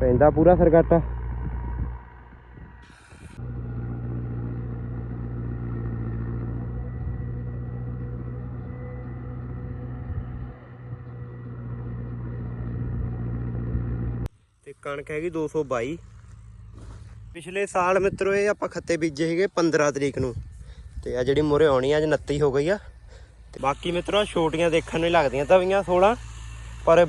ਪੈਂਦਾ ਪੂਰਾ ਸਰਗਾਟਾ। ਤੇ ਕਣਕ ਹੈਗੀ 222 ਪਿਛਲੇ ਸਾਲ ਮਿੱਤਰੋ ਇਹ ਆਪਾਂ ਖੱਤੇ ਬੀਜੇ ਸੀਗੇ 15 ਤਰੀਕ ਨੂੰ। ਤੇ ਆ ਜਿਹੜੀ ਮੁਰੇ ਆਉਣੀ ਆ, ਅੱਜ 29 ਹੋ ਗਈ ਆ। ਤੇ ਬਾਕੀ ਮਿੱਤਰੋ ਛੋਟੀਆਂ ਦੇਖਣ ਨੂੰ ਲੱਗਦੀਆਂ ਤਾਂ ਤਵੀਆਂ 16 ਪਰ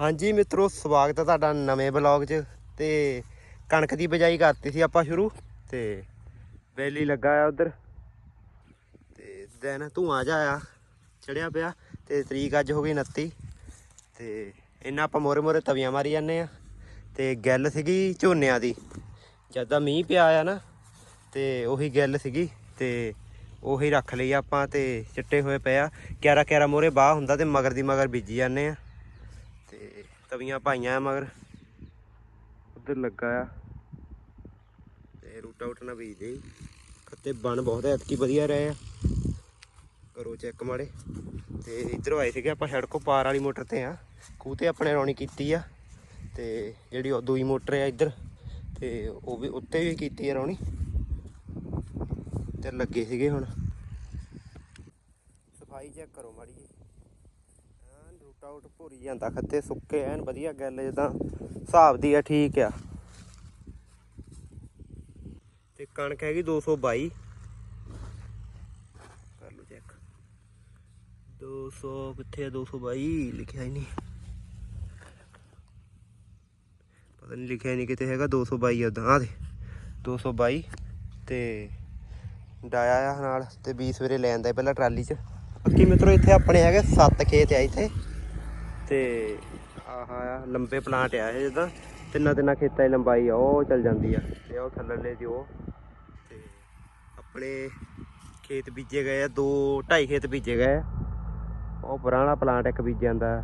ਹਾਂਜੀ ਮਿੱਤਰੋ, ਸਵਾਗਤ ਹੈ ਤੁਹਾਡਾ ਨਵੇਂ ਬਲੌਗ 'ਚ ਤੇ ਕਣਕ ਦੀ ਬਜਾਈ ਕਰਤੀ ਸੀ ਆਪਾਂ ਸ਼ੁਰੂ ਤੇ ਵੈਲੀ ਲੱਗਾ ਆ ਉਧਰ ਤੇ ਦਿਨ ਧੂਆਂ ਜਾ ਆ ਚੜਿਆ ਪਿਆ ਤੇ ਤਰੀਕ ਅੱਜ ਹੋ ਗਈ 29 ਤੇ ਇਹਨਾਂ ਆਪਾਂ ਮੋਰੇ ਮੋਰੇ ਤਵੀਆਂ ਮਾਰੀ ਜਾਂਦੇ ਆ ਤੇ ਗੱਲ ਸੀਗੀ ਝੋਨਿਆਂ ਦੀ, ਜਦਾਂ ਮੀਂਹ ਪਿਆ ਆ ਨਾ ਤੇ ਉਹੀ ਗੱਲ ਸੀਗੀ ਤੇ ਉਹੀ ਰੱਖ ਲਈ ਆਪਾਂ ਤੇ ਚਿੱਟੇ ਹੋਏ ਪਏ ਆ ਕਿਆਰਾ ਕਿਆਰਾ ਮੋਰੇ ਬਾਹ ਹੁੰਦਾ ਤੇ ਮਗਰ ਦੀ ਮਗਰ ਬੀਜੀ ਜਾਂਦੇ ਆ। ਤੇ ਤਵੀਆਂ ਪਾਈਆਂ ਮਗਰ। ਉਧਰ ਲੱਗਾ ਆ। ਤੇ ਰੂਟਾ ਉਟ ਬੀਜਦੇ ਈ। ਖੱਤੇ ਬਣ ਬਹੁਤ ਐਤਕੀ ਵਧੀਆ ਰਹੇ ਆ। ਕਰੋ ਚੈੱਕ ਮਾੜੇ। ਤੇ ਇਧਰੋਂ ਆਏ ਸੀਗੇ ਆਪਾਂ ਸੜਕੋਂ ਪਾਰ ਵਾਲੀ ਮੋਟਰ ਤੇ ਆ। ਖੂਹ ਤੇ ਆਪਣੇ ਰੌਣੀ ਕੀਤੀ ਆ। ਤੇ ਜਿਹੜੀ ਉਹ ਦੂਈ ਮੋਟਰ ਆ ਇੱਧਰ। ਤੇ ਉਹ ਵੀ ਉੱਤੇ ਵੀ ਕੀਤੀ ਆ ਰੌਣੀ। ਤੇ ਲੱਗੇ ਸੀਗੇ ਹੁਣ। ਸਫ਼ਾਈ ਚੈੱਕ ਕਰੋ ਮਾੜੀ ਜੀ। ਐਨ ਆਊਟ ਭੁਰੀ ਜਾਂਦਾ, ਖੱਤੇ ਸੁੱਕੇ ਐਨ, ਵਧੀਆ ਗੱਲ ਜਦਾਂ ਹਿਸਾਬ ਦੀ ਆ, ਠੀਕ ਆ। ਤੇ ਕਣਕ ਹੈਗੀ 222 ਕਰ ਲਓ ਚੈੱਕ 200 ਕਿੱਥੇ ਆ 222 ਲਿਖਿਆ ਹੀ ਨਹੀਂ। ਪਤਾ ਨਹੀਂ ਲਿਖਿਆ ਹੀ ਨਹੀਂ ਕਿਤੇ ਹੈਗਾ 222 ਉਦਾਂ ਆ ਦੇ। 222 ਤੇ ਡਾਇਆ ਆ ਨਾਲ, ਤੇ 20 ਸਵੇਰੇ ਲੈ ਆਂਦਾ ਪਹਿਲਾਂ ਟਰਾਲੀ 'ਚ। ਬਾਕੀ ਮਿੱਤਰੋ, ਇੱਥੇ ਆਪਣੇ ਹੈਗੇ 7 ਖੇਤ ਆ ਇੱਥੇ। ਤੇ ਆਹ ਆ ਲੰਬੇ ਪਲਾਂਟ ਆ ਇਹ ਜਿੱਦਾਂ। ਤਿੰਨਾਂ ਤਿੰਨਾਂ ਖੇਤਾਂ ਦੀ ਲੰਬਾਈ ਆ, ਉਹ ਚੱਲ ਜਾਂਦੀ ਆ। ਤੇ ਉਹ ਥੱਲੜੇ ਦੀ ਉਹ। ਤੇ ਆਪਣੇ ਖੇਤ ਬੀਜੇ ਗਏ ਆ, ਦੋ ਢਾਈ ਖੇਤ ਬੀਜੇ ਗਏ ਆ। ਉਹ ਪੁਰਾਣਾ ਪਲਾਂਟ ਇੱਕ ਬੀਜ ਜਾਂਦਾ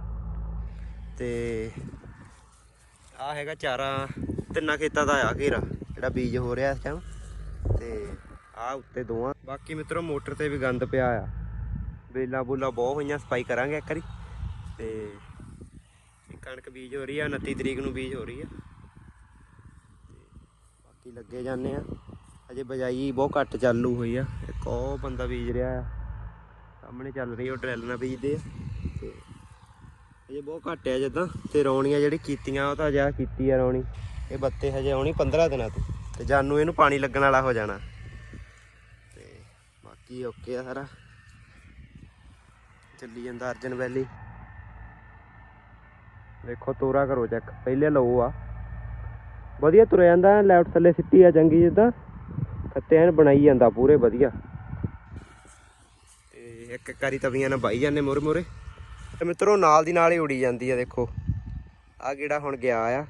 ਤੇ ਆ ਹੈਗਾ ਚਾਰਾਂ, ਤਿੰਨਾਂ ਖੇਤਾਂ ਦਾ ਆ ਘੇਰਾ, ਜਿਹੜਾ ਬੀਜ ਹੋ ਰਿਹਾ ਇਸ ਟਾਈਮ ਤੇ ਆ ਉੱਤੇ ਦੋਵਾਂ। ਬਾਕੀ ਮਿੱਤਰੋ, ਮੋਟਰ ਤੇ ਵੀ ਗੰਦ ਪਿਆ ਆ। ਬੇਲਾ ਬੂਲਾ ਬਹੁਤ ਹੋਈਆਂ, ਸਫ਼ਾਈ ਕਰਾਂਗੇ ਇੱਕ ਵਾਰੀ। ਤੇ ਕਣਕ ਬੀਜ ਹੋ ਰਹੀ ਆ 29 ਤਰੀਕ ਨੂੰ ਬੀਜ ਹੋ ਰਹੀ ਆ। ਤੇ ਬਾਕੀ ਲੱਗੇ ਜਾਂਦੇ ਆ। ਅਜੇ ਬਜਾਈ ਬਹੁਤ ਘੱਟ ਚਾਲੂ ਹੋਈ ਆ। ਇੱਕ ਉਹ ਬੰਦਾ ਬੀਜ ਰਿਹਾ ਆ। ਸਾਹਮਣੇ ਚੱਲ ਰਹੀ ਉਹ ਡਰੈਲ ਨਾਲ ਬੀਜਦੇ ਆ। ਤੇ ਅਜੇ ਬਹੁਤ ਘੱਟ ਆ ਜਦਾਂ। ਤੇ ਰੌਣੀਆਂ ਜਿਹੜੀ ਕੀਤੀਆਂ, ਉਹ ਤਾਂ ਜਾ ਕੀਤੀ ਆ ਰੌਣੀ। ਇਹ ਬੱਤੇ ਹਜੇ ਆਉਣੀ 15 ਦਿਨਾਂ ਤੋਂ। ਤੇ ਜਾਨੂੰ ਇਹਨੂੰ ਪਾਣੀ ਲੱਗਣ ਵਾਲਾ ਹੋ ਜਾਣਾ। ਤੇ ਬਾਕੀ ਓਕੇ ਆ ਸਾਰਾ। ਚੱਲੀ ਜਾਂਦਾ ਅਰਜਨ ਵੈਲੀ। ਦੇਖੋ, ਤੋਰਾ ਕਰੋ ਚੈੱਕ ਪਹਿਲੇ ਲਓ ਆ। ਵਧੀਆ ਤੁਰਿਆ ਜਾਂਦਾ ਲੈਫਟ ਥੱਲੇ ਸਿੱਟੀ ਆ ਚੰਗੀ ਜਿੱਦਾਂ ਖੱਤੇ ਐਨ ਬਣਾਈ ਜਾਂਦਾ, ਪੂਰੇ ਵਧੀਆ। ਤੇ ਇੱਕ ਇੱਕ ਤਵੀਆਂ ਨਾਲ ਬਾਈ ਜਾਂਦੇ ਮੋਰੇ ਮੁਰੇ। ਤੇ ਮਿੱਤਰੋ, ਨਾਲ ਦੀ ਨਾਲ ਹੀ ਉੜੀ ਜਾਂਦੀ ਆ, ਦੇਖੋ। ਆ ਕਿਹੜਾ ਹੁਣ ਗਿਆ ਆ।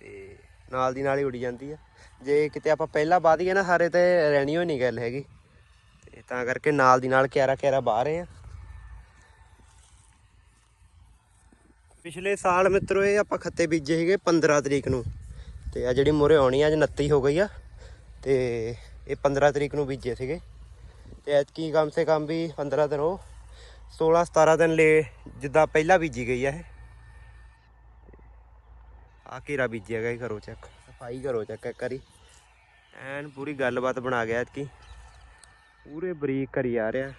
ਤੇ ਨਾਲ ਦੀ ਨਾਲ ਹੀ ਉੜੀ ਜਾਂਦੀ ਆ। ਜੇ ਕਿਤੇ ਆਪਾਂ ਪਹਿਲਾਂ ਬਾਅਦ ਹੀ ਨਾ ਸਾਰੇ ਤੇ ਰਹਿਣੀ ਹੋਈ ਨਹੀਂ ਗੱਲ ਹੈਗੀ। ਤੇ ਤਾਂ ਕਰਕੇ ਨਾਲ ਦੀ ਨਾਲ ਕਿਆਰਾ ਕਿਆਰਾ ਬਾਹ ਰਹੇ ਆ। ਪਿਛਲੇ ਸਾਲ ਮਿੱਤਰੋ ਇਹ ਆਪਾਂ ਖੱਤੇ ਬੀਜੇ ਸੀਗੇ 15 ਤਰੀਕ ਨੂੰ। ਤੇ ਆ ਜਿਹੜੀ ਮੋਰੇ ਆਉਣੀ ਆ, ਅੱਜ 29 ਹੋ ਗਈ ਆ। ਤੇ ਇਹ 15 ਤਰੀਕ ਨੂੰ ਬੀਜੇ ਸੀਗੇ। ਤੇ ਐਤਕੀ ਕਮ ਸੇ ਕਮ ਵੀ 15 ਦਿਨ ਉਹ 16 17 ਦਿਨ ਲੇ ਜਿੱਦਾਂ ਪਹਿਲਾਂ ਬੀਜੀ ਗਈ ਆ ਇਹ। ਆ ਘੇਰਾ ਬੀਜਿਆ ਗਿਆ ਕਰੋ ਚੈੱਕ ਸਫ਼ਾਈ ਕਰੋ ਚੈੱਕ ਇੱਕ ਐਨ ਪੂਰੀ ਗੱਲਬਾਤ ਬਣਾ ਗਿਆ ਐਤਕੀ। ਪੂਰੇ ਬਰੀਕ ਕਰੀ ਆ ਰਿਹਾ।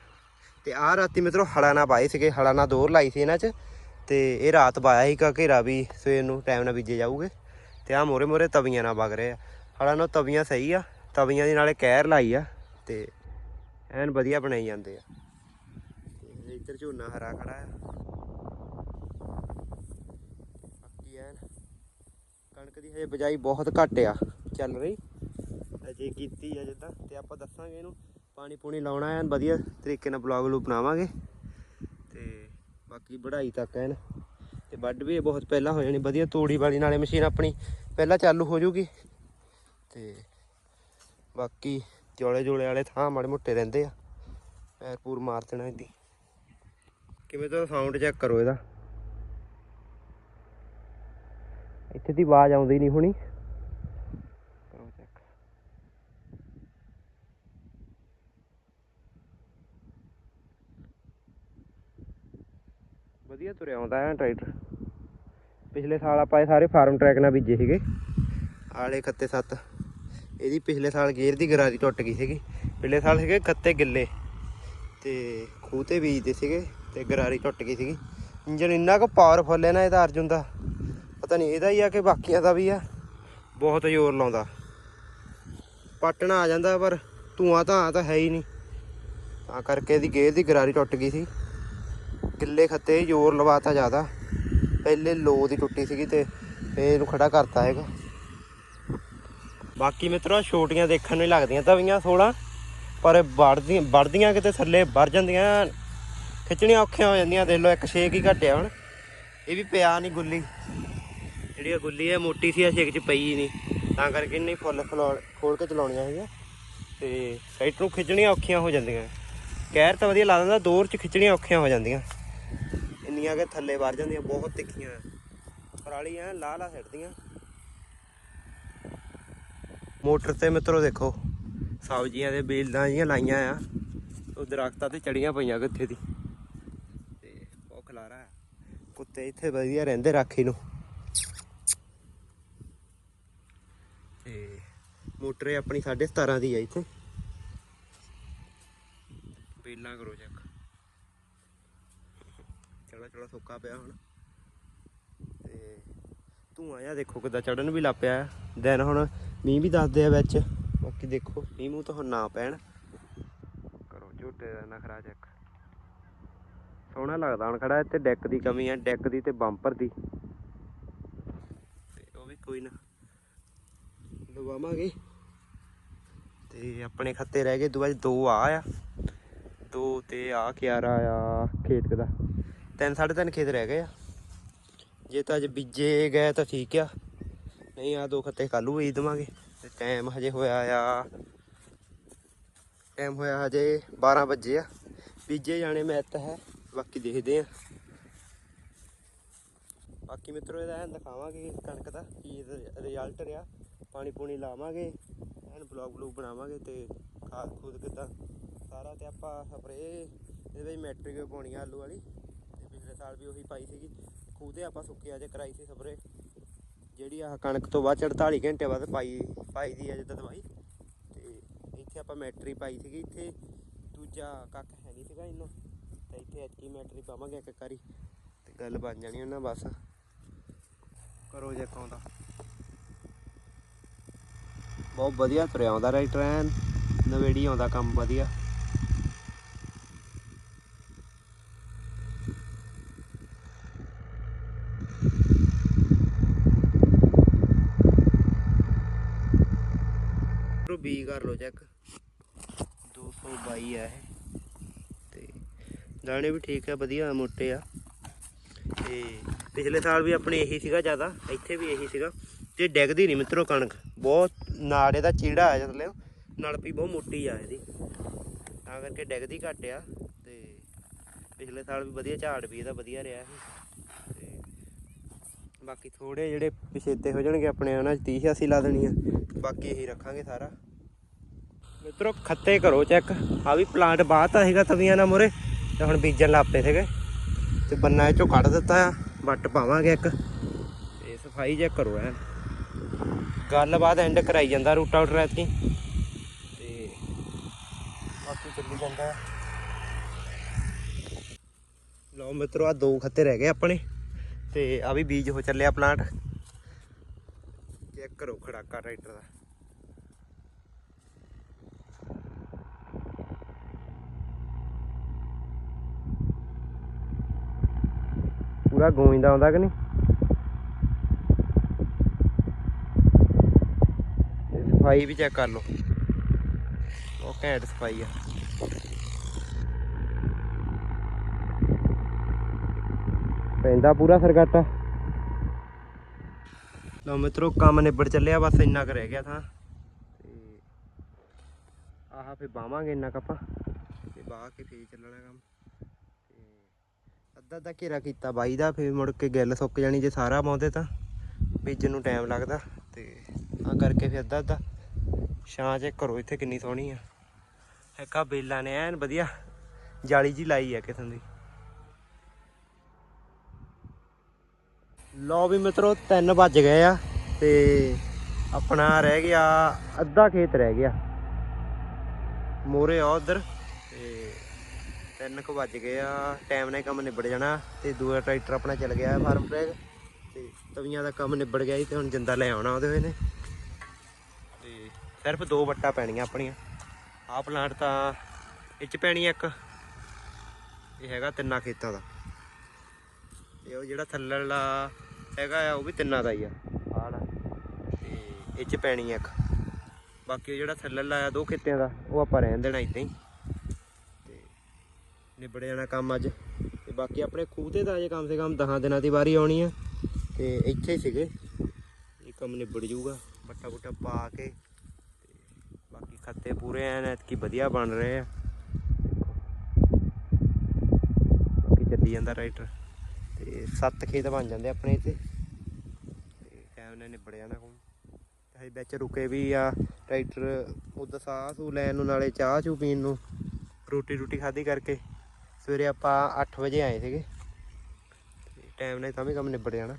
ਤੇ ਆ ਰਾਤੀ ਮਿੱਤਰੋ ਹਲਾ ਨਾ ਪਾਏ ਸੀਗੇ, ਹਲਾ ਨਾ ਦੋਰ ਲਾਈ ਸੀ ਇਹਨਾਂ 'ਚ। ਤੇ ਇਹ ਰਾਤ ਪਾਇਆ ਸੀ ਕਾ ਘੇਰਾ ਵੀ, ਸਵੇਰ ਨੂੰ ਟਾਈਮ ਨਾਲ ਬੀਜੇ ਜਾਊਗੇ। ਤੇ ਆ ਮੋਰੇ ਮੋਰੇ ਤਵੀਆਂ ਨਾਲ ਵਗ ਰਹੇ ਆ। ਹਲਾ ਨਾਲ ਤਵੀਆਂ ਸਹੀ ਆ, ਤਵੀਆਂ ਦੇ ਨਾਲੇ ਕਹਿਰ ਲਾਈ ਆ ਤੇ ਐਨ ਵਧੀਆ ਬਣਾਈ ਜਾਂਦੇ ਆ। ਇੱਧਰ ਝੋਨਾ ਹਰਾ ਖੜਾ ਆ। ਬਾਕੀ ਐਨ ਕਣਕ ਦੀ ਹਜੇ ਬਜਾਈ ਬਹੁਤ ਘੱਟ ਆ, ਚੱਲ ਰਹੀ। ਅਜੇ ਕੀਤੀ ਆ ਜਿੱਦਾਂ, ਤੇ ਆਪਾਂ ਦੱਸਾਂਗੇ ਇਹਨੂੰ। ਪਾਣੀ ਪੂਣੀ ਲਾਉਣਾ ਐਨ ਵਧੀਆ ਤਰੀਕੇ ਨਾਲ ਬਲੌਗ ਨੂੰ ਬਣਾਵਾਂਗੇ। ਬਾਕੀ ਵਢਾਈ ਤੱਕ ਐਨ ਤੇ ਵੱਢ ਵੀ ਬਹੁਤ ਪਹਿਲਾਂ ਹੋ ਜਾਣੀ, ਵਧੀਆ ਤੋੜੀ ਵਾਲੀ, ਨਾਲੇ ਮਸ਼ੀਨ ਆਪਣੀ ਪਹਿਲਾਂ ਚਾਲੂ ਹੋ ਜੂਗੀ ਤੇ ਬਾਕੀ ਜੋਲੇ ਜੋਲੇ ਵਾਲੇ ਥਾਂ ਮਾੜੇ ਮੋਟੇ ਰਹਿੰਦੇ ਆ। ਪੈਰ ਪੂਰ ਮਾਰ ਦੇਣਾ ਇਹਦੀ। ਕਿਵੇਂ ਤਾਂ ਸਾਊਂਡ ਚੈੱਕ ਕਰੋ ਇਹਦਾ। ਇੱਥੇ ਦੀ ਆਵਾਜ਼ ਆਉਂਦੀ ਨਹੀਂ ਹੋਣੀ ਕਰੋ ਚੈੱਕ ਵਧੀਆ ਤੁਰਿਆ ਆਉਂਦਾ ਹੈ ਟਰੈਕਟਰ। ਪਿਛਲੇ ਸਾਲ ਆਪਾਂ ਇਹ ਸਾਰੇ ਫਾਰਮ ਟਰੈਕ ਨਾਲ ਬੀਜੇ ਸੀਗੇ। ਆਲੇ ਖੱਤੇ ਸੱਤ। ਇਹਦੀ ਪਿਛਲੇ ਸਾਲ ਗੇਅਰ ਦੀ ਗਰਾਰੀ ਟੁੱਟ ਗਈ ਸੀਗੀ। ਪਿਛਲੇ ਸਾਲ ਸੀਗੇ ਖੱਤੇ ਗਿੱਲੇ। ਤੇ ਖੂਹ ਤੇ ਬੀਜਦੇ ਸੀਗੇ ਤੇ ਗਰਾਰੀ ਟੁੱਟ ਗਈ ਸੀਗੀ। ਇੰਜਨ ਇੰਨਾ ਕੁ ਪਾਵਰਫੁੱਲ ਹੈ ਨਾ ਇਹਦਾ ਅਰਜੁਨ ਦਾ। ਪਤਾ ਨਹੀਂ ਇਹਦਾ ਹੀ ਆ ਕਿ ਬਾਕੀਆਂ ਦਾ ਵੀ ਆ। ਬਹੁਤ ਜ਼ੋਰ ਲਾਉਂਦਾ। ਪਟਣਾ ਆ ਜਾਂਦਾ ਪਰ ਧੂਆਂ ਤਾਂ ਤਾਂ ਹੈ ਹੀ ਨਹੀਂ। ਤਾਂ ਕਰਕੇ ਇਹਦੀ ਗੇਅਰ ਦੀ ਗਰਾਰੀ ਟੁੱਟ ਗਈ ਸੀ। ਗਿੱਲੇ ਖੱਤੇ ਜ਼ੋਰ ਲਵਾਤਾ ਜ਼ਿਆਦਾ। ਪਹਿਲੇ ਲੋ ਦੀ ਟੁੱਟੀ ਸੀਗੀ ਤੇ ਇਹਨੂੰ ਖੜਾ ਕਰਤਾ ਹੈਗਾ। ਬਾਕੀ ਮਿੱਤਰੋ, ਛੋਟੀਆਂ ਦੇਖਣ ਨੂੰ ਹੀ ਲੱਗਦੀਆਂ ਤਵੀਆਂ 16 ਪਰ ਵੜਦੀਆਂ ਵੜਦੀਆਂ ਕਿਤੇ ਥੱਲੇ ਵੜ ਜਾਂਦੀਆਂ, ਖਿੱਚਣੀਆਂ ਔਖੀਆਂ ਹੋ ਜਾਂਦੀਆਂ, ਦੇਖ ਲਓ ਇੱਕ ਛੇਕ ਹੀ ਘਟਿਆ ਹੁਣ। ਇਹ ਵੀ ਪਿਆ ਨਹੀਂ ਗੁੱਲੀ। ਜਿਹੜੀ ਇਹ ਗੁੱਲੀ ਹੈ ਮੋਟੀ ਸੀ ਆ ਛੇਕ ਚ ਪਈ ਨਹੀਂ ਤਾਂ ਕਰਕੇ ਨਹੀਂ ਫੁੱਲ ਖਲੋਲ ਖੋਲ ਕੇ ਚਲਾਉਣੀਆਂ ਹੈਗੀਆਂ ਤੇ ਸਾਈਡ ਨੂੰ ਖਿੱਚਣੀਆਂ ਔਖੀਆਂ ਹੋ ਜਾਂਦੀਆਂ। ਕਹਿਰ ਤਾਂ ਵਧੀਆ ਲਾ ਦਿੰਦਾ, ਦੌਰ ਚ ਖਿੱਚਣੀਆਂ ਔਖੀਆਂ ਹੋ ਜਾਂਦੀਆਂ। ਇੰਨੀਆਂ ਕਿ ਥੱਲੇ ਵੜ ਜਾਂਦੀਆਂ, ਬਹੁਤ ਤਿੱਖੀਆਂ ਪਰਾਲੀ ਐ ਲਾਹ ਲਾ ਛੱਡਦੀਆਂ ਮੋਟਰ ਤੇ ਮਿੱਤਰੋ ਦੇਖੋ, ਸਬਜ਼ੀਆਂ ਦੇ ਬੇਲਾਂ ਜੀਆਂ ਲਾਈਆਂ ਆ। ਉਹ ਦਰਖਤਾਂ ਤੇ ਚੜੀਆਂ ਪਈਆਂ ਕਿੱਥੇ ਦੀ। ਤੇ ਉਹ ਖਲਾਰਾ ਹੈ। ਕੁੱਤੇ ਇੱਥੇ ਵਧੀਆ ਰਹਿੰਦੇ ਰਾਖੀ ਨੂੰ। ਤੇ ਮੋਟਰ ਇਹ ਆਪਣੀ 17.5 ਦੀ ਆ ਇੱਥੇ। ਬੇਲਾਂ ਕਰੋ ਚੈੱਕ ਚੜਾ ਚੜਾ ਸੁੱਕਾ ਪਿਆ ਹੁਣ। ਤੇ ਧੂਆਂ ਜਿਹਾ ਦੇਖੋ ਕਿੱਦਾਂ ਚੜਨ ਵੀ ਲੱਗ ਪਿਆ। ਹੁਣ ਮੀਂਹ ਵੀ ਦੱਸਦੇ ਆ ਵਿੱਚ। ਬਾਕੀ ਦੇਖੋ, ਮੀਂਹ ਮੂੰਹ ਤਾਂ ਹੁਣ ਨਾ ਪੈਣ। ਕਰੋ ਝੋਟੇ ਦਾ ਨਖਰਾ ਚੈੱਕ ਸੋਹਣਾ ਲੱਗਦਾ ਹੁਣ ਖੜਾ, ਇੱਥੇ ਡੈਕ ਦੀ ਕਮੀ ਹੈ ਡੈਕ ਦੀ ਤੇ ਬੰਪਰ ਦੀ। ਤੇ ਉਹ ਵੀ ਕੋਈ ਨਾ। ਲਵਾਵਾਂਗੇ। ਤੇ ਆਪਣੇ ਖੱਤੇ ਰਹਿ ਗਏ, ਦੋ ਦੁਆ ਦੋ ਆ ਆ। ਦੋ ਤੇ ਆ ਕਿਆਰਾ ਆ ਖੇਤ ਦਾ। ਤਿੰਨ ਸਾਢੇ ਤਿੰਨ ਖੇਤ ਰਹਿ ਗਏ ਆ। ਜੇ ਤਾਂ ਅੱਜ ਬੀਜੇ ਗਏ ਤਾਂ ਠੀਕ ਆ। ਨਹੀਂ ਆ ਦੋ ਖੱਤੇ ਕੱਲੂ ਬੀਜ ਦਵਾਂਗੇ। ਤੇ ਟਾਈਮ ਹਜੇ ਹੋਇਆ ਆ ਟਾਈਮ ਹੋਇਆ ਹਜੇ 12 ਵਜੇ ਆ। ਬੀਜੇ ਜਾਣੇ ਮੈਥ ਹੈ, ਬਾਕੀ ਦੇਖਦੇ ਆ। ਬਾਕੀ ਮਿੱਤਰੋ ਇਹਦਾ ਐਨ ਦਿਖਾਵਾਂਗੇ ਕਣਕ ਦਾ, ਕੀ ਰਿਜ਼ਲਟ ਰਿਹਾ। ਪਾਣੀ ਪੂਣੀ ਲਾਵਾਂਗੇ, ਐਨ ਬਲੌਗ ਬਲੂਗ ਬਣਾਵਾਂਗੇ ਤੇ ਖਾਦ ਖੂਦ ਕਿੱਦਾਂ। ਸਾਰਾ ਤੇ ਆਪਾਂ ਸਪਰੇ ਇਹਦੇ ਵਿੱਚ ਮੈਟ੍ਰਿਕ ਪਾਉਣੀ ਆਲੂ ਵਾਲੀ। ਪਿਛਲੇ ਸਾਲ ਵੀ ਉਹੀ ਪਾਈ ਸੀਗੀ। ਖੂਹ ਤੇ ਆਪਾਂ ਸੁੱਕੇ ਅਜੇ ਕਰਾਈ ਸੀ ਸਪਰੇ ਜਿਹੜੀ ਆ ਕਣਕ ਤੋਂ ਬਾਅਦ 48 ਘੰਟੇ ਬਾਅਦ ਪਾਈ ਪਾਈ ਦੀ ਆ ਜਿੱਦਾਂ ਦਵਾਈ। ਤੇ ਇੱਥੇ ਆਪਾਂ ਮੈਟਰੀ ਪਾਈ ਸੀਗੀ। ਇੱਥੇ ਦੂਜਾ ਕੱਖ ਹੈ ਨਹੀਂ ਸੀਗਾ ਇੰਨਾ ਤੇ ਇੱਥੇ ਐਚਕੀ ਮੈਟਰੀ ਪਾਵਾਂਗੇ ਇੱਕ ਵਾਰੀ। ਤੇ ਗੱਲ ਬਣ ਜਾਣੀ ਉਹਨਾਂ ਬਸ। ਕਰੋ ਜੇ ਕਾਉਂਦਾ ਬਹੁਤ ਵਧੀਆ ਤੁਰਿਆ ਆਉਂਦਾ ਰਾਈਟਰ ਐਨ ਨਵੇੜੀ ਆਉਂਦਾ ਕੰਮ ਵਧੀਆ ਰੋ ਬੀ ਕਰ ਲੋ ਚੈੱਕ 222 ਆ ਇਹ। ਤੇ ਦਾਣੇ ਵੀ ਠੀਕ ਆ, ਵਧੀਆ, ਮੋਟੇ ਆ। ਤੇ ਪਿਛਲੇ ਸਾਲ ਵੀ ਆਪਣੇ ਇਹੀ ਸੀਗਾ ਜ਼ਿਆਦਾ, ਇੱਥੇ ਵੀ ਇਹੀ ਸੀਗਾ। ਤੇ ਡਿੱਗਦੀ ਨਹੀਂ ਮਿੱਤਰੋ ਕਣਕ। ਬਹੁਤ ਨਾੜੇ ਦਾ ਚੀੜਾ ਆ ਜਾਂਦਾ ਲਿਓ ਨਲਪੀ ਬਹੁਤ ਮੋਟੀ ਆ ਇਹਦੀ। ਤਾਂ ਕਰਕੇ ਡਿੱਗਦੀ ਘੱਟ ਆ। ਤੇ ਪਿਛਲੇ ਸਾਲ ਵੀ ਵਧੀਆ ਝਾੜ ਵੀ ਇਹਦਾ ਵਧੀਆ ਰਿਹਾ ਸੀ। ਤੇ ਬਾਕੀ ਥੋੜੇ ਜਿਹੜੇ ਪਿਛੇਤੇ ਹੋ ਜਾਣਗੇ ਆਪਣੇ, ਉਹਨਾਂ 'ਚ 30 80 ਲਾ ਦੇਣੀ ਆ। ਬਾਕੀ ਇਹੀ ਰੱਖਾਂਗੇ ਸਾਰਾ। ਮਿੱਤਰੋ, ਖੱਤੇ ਕਰੋ ਚੈੱਕ ਆ ਵੀ ਪਲਾਂਟ ਬਾਤ ਹੈਗਾ ਤਵੀਆਂ ਨਾਲ ਮੁਰੇ ਤੇ ਹੁਣ ਬੀਜਣ ਲੱਪੇ ਸੀਗੇ। ਤੇ ਬੰਨਾ ਇਹ ਚੋਂ ਕੱਢ ਦਿੱਤਾ ਆ, ਵੱਟ ਪਾਵਾਂਗੇ ਇੱਕ। ਤੇ ਸਫ਼ਾਈ ਚੈੱਕ ਕਰੋ ਐ ਗੱਲਬਾਤ ਐਂਡ ਕਰਾਈ ਜਾਂਦਾ ਰੂਟ ਆਊਟ ਐਤਕੀ ਤੇ ਬਾਕੀ ਚੱਲੀ ਜਾਂਦਾ ਲਓ ਮਿੱਤਰੋ ਆ ਦੋ ਖੱਤੇ ਰਹਿ ਗਏ ਆਪਣੇ। ਤੇ ਆ ਵੀ ਬੀਜ ਹੋ ਚੱਲਿਆ ਪਲਾਂਟ ਚੈੱਕ ਕਰੋ ਖੜਾਕਾ ਟਰੈਕਟਰ ਦਾ। ਪੂਰਾ ਗੋਇੰਦਾ ਆਉਂਦਾ ਕਿ ਨਹੀਂ? ਸਫ਼ਾਈ ਵੀ ਚੈੱਕ ਕਰ ਲਓ। ਉਹ ਘੈਂਟ ਸਫ਼ਾਈ ਆ। ਪੈਂਦਾ ਪੂਰਾ ਸਰਗਾਟਾ। ਲਓ ਮਿੱਤਰੋ, ਕੰਮ ਨਿਬੜ ਚੱਲਿਆ, ਬਸ ਇੰਨਾ ਕੁ ਰਹਿ ਗਿਆ ਥਾਂ। ਤੇ ਆਹ ਫੇ ਬਾਵਾਂਗੇ ਇੰਨਾ ਕੱਪਾ ਤੇ ਬਾਹ ਕੇ ਫੇਰ ਚੱਲਣਾ ਕੰਮ। ਅੱਧਾ ਅੱਧਾ ਘੇਰਾ ਕੀਤਾ ਬਾਈ ਦਾ ਫੇਰ ਮੁੜ ਕੇ ਗਿੱਲ ਸੁੱਕ ਜਾਣੀ ਜੇ ਸਾਰਾ ਪਾਉਂਦੇ ਤਾਂ ਬੀਜਣ ਨੂੰ ਟਾਈਮ ਲੱਗਦਾ ਤੇ ਆ ਕਰਕੇ ਫੇਰ ਅੱਧਾ ਅੱਧਾ। ਛਾਂ ਚੈੱਕ ਕਰੋ ਇੱਥੇ ਕਿੰਨੀ ਸੋਹਣੀ ਆ। ਇੱਕ ਆ ਬੇਲਾਂ ਨੇ, ਐਨ ਵਧੀਆ। ਜਾਲੀ ਜੀ ਲਾਈ ਆ ਕਿਸਮ ਦੀ। ਲਓ ਵੀ ਮਿੱਤਰੋ 3 ਵੱਜ ਗਏ ਆ ਤੇ ਆਪਣਾ ਰਹਿ ਗਿਆ, ਅੱਧਾ ਖੇਤ ਰਹਿ ਗਿਆ। ਮੋਰੇ ਆ ਉਧਰ। ਤਿੰਨ ਕੁ ਵੱਜ ਗਏ ਆ ਟਾਈਮ ਨਾਲ ਕੰਮ ਨਿਬੜ ਜਾਣਾ ਤੇ ਦੂਆ ਟਰੈਕਟਰ ਆਪਣਾ ਚੱਲ ਗਿਆ ਫਾਰਮ ਟਰੈਕ ਤੇ ਤਵੀਆਂ ਦਾ ਕੰਮ ਨਿਬੜ ਗਿਆ ਸੀ ਤੇ ਹੁਣ ਜਿੰਦਾ ਲੈ ਆਉਣਾ ਉਹਦੇ ਹੋਏ ਨੇ ਤੇ ਸਿਰਫ ਦੋ ਵੱਟਾਂ ਪੈਣੀਆਂ ਆਪਣੀਆਂ। ਆਹ ਪਲਾਂਟ ਤਾਂ ਇਹ ਚ ਪੈਣੀ ਇੱਕ। ਇਹ ਹੈਗਾ ਤਿੰਨਾਂ ਖੇਤਾਂ ਦਾ। ਤੇ ਉਹ ਜਿਹੜਾ ਥੱਲੇ ਹੈਗਾ ਆ, ਉਹ ਵੀ ਤਿੰਨਾਂ ਦਾ ਹੀ ਆ। ਆਹ ਤੇ ਇਹ ਚ ਪੈਣੀ ਇੱਕ। ਬਾਕੀ ਉਹ ਜਿਹੜਾ ਥੱਲੇ ਵਾਲਾ ਆ, ਦੋ ਖੇਤਿਆਂ ਦਾ, ਉਹ ਆਪਾਂ ਰਹਿਣ ਦੇਣਾ ਇਦਾਂ ਹੀ। ਨਿਬੜ ਜਾਣਾ ਕੰਮ ਅੱਜ। ਤੇ ਬਾਕੀ ਆਪਣੇ ਖੂਹ ਤੇ ਤਾਂ ਅਜੇ ਕਮ ਸੇ ਕਮ 10 ਦਿਨਾਂ ਦੀ ਵਾਰੀ ਆਉਣੀ ਆ। ਤੇ ਇੱਥੇ ਹੀ ਸੀਗੇ। ਇਹ ਕੰਮ ਨਿਬੜ ਜਾਊਗਾ। ਬੱਟਾ ਬੁੱਟਾ ਪਾ ਕੇ ਤੇ ਬਾਕੀ ਖੱਤੇ ਪੂਰੇ ਐਨ ਐਤਕੀ ਵਧੀਆ ਬਣ ਰਹੇ ਆ। ਬਾਕੀ ਚੱਲੀ ਜਾਂਦਾ ਰਾਈਟਰ। ਤੇ ਸੱਤ ਖੇਤ ਬਣ ਜਾਂਦੇ ਆਪਣੇ ਇੱਥੇ। ਤੇ ਟਾਈਮ ਨੇ ਨਿਬੜ ਜਾਣਾ ਕੰਮ ਤੇ ਵਿੱਚ ਰੁਕੇ ਵੀ ਆ ਟਰੈਕਟਰ ਉਦੋਂ ਸਾਹ ਸੂ ਲੈਣ ਨੂੰ, ਨਾਲੇ ਚਾਹ ਚੂ ਪੀਣ ਨੂੰ। ਰੋਟੀ ਰੋਟੀ ਖਾਧੀ ਕਰਕੇ। ਸਵੇਰੇ ਆਪਾਂ 8 ਵਜੇ ਆਏ ਸੀਗੇ। ਟਾਈਮ ਨਾਲ ਤਾਂ ਵੀ ਕੰਮ ਨਿਬੜ ਜਾਣਾ।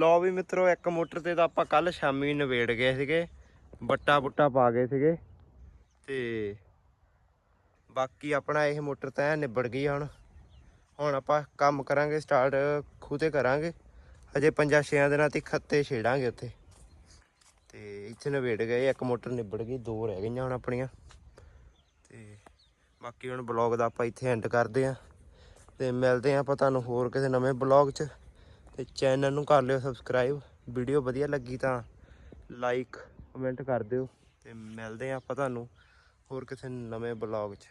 ਲਓ ਵੀ ਮਿੱਤਰੋ, ਇੱਕ ਮੋਟਰ ਤੇ ਤਾਂ ਆਪਾਂ ਕੱਲ ਸ਼ਾਮੀ ਨਵੇੜ ਗਏ ਸੀਗੇ। ਬੱਟਾ ਬੁੱਟਾ ਪਾ ਗਏ ਸੀਗੇ। ਤੇ ਬਾਕੀ ਆਪਣਾ ਇਹ ਮੋਟਰ ਤਾਂ ਨਿਬੜ ਗਈ ਹੁਣ। ਹੁਣ ਆਪਾਂ ਕੰਮ ਕਰਾਂਗੇ ਸਟਾਰਟ ਖੂਤੇ ਕਰਾਂਗੇ। ਅਜੇ ਪੰਜਾਂ ਛੇਆਂ ਦਿਨਾਂ ਤੱਕ ਖੱਤੇ ਛੇੜਾਂਗੇ ਉੱਥੇ। ਤੇ ਇੱਥੇ ਨਵੇੜ ਗਏ, ਇੱਕ ਮੋਟਰ ਨਿਬੜ ਗਈ, ਦੋ ਰਹਿ ਗਈਆਂ ਹੁਣ ਆਪਣੀਆਂ। ਤੇ ਬਾਕੀ ਹੁਣ ਬਲੌਗ ਦਾ ਆਪਾਂ ਇੱਥੇ ਐਂਡ ਕਰਦੇ ਆਂ ਤੇ ਮਿਲਦੇ ਆਂ ਆਪਾਂ ਤੁਹਾਨੂੰ ਹੋਰ ਕਿਸੇ ਨਵੇਂ ਬਲੌਗ 'ਚ। ਤੇ ਚੈਨਲ ਨੂੰ ਕਰ ਲਿਓ ਸਬਸਕ੍ਰਾਈਬ ਵੀਡੀਓ ਵਧੀਆ ਲੱਗੀ ਤਾਂ ਲਾਈਕ ਕਮੈਂਟ ਕਰ ਦਿਓ ਤੇ ਮਿਲਦੇ ਆਂ ਆਪਾਂ ਤੁਹਾਨੂੰ ਹੋਰ ਕਿਸੇ ਨਵੇਂ ਬਲੌਗ 'ਚ।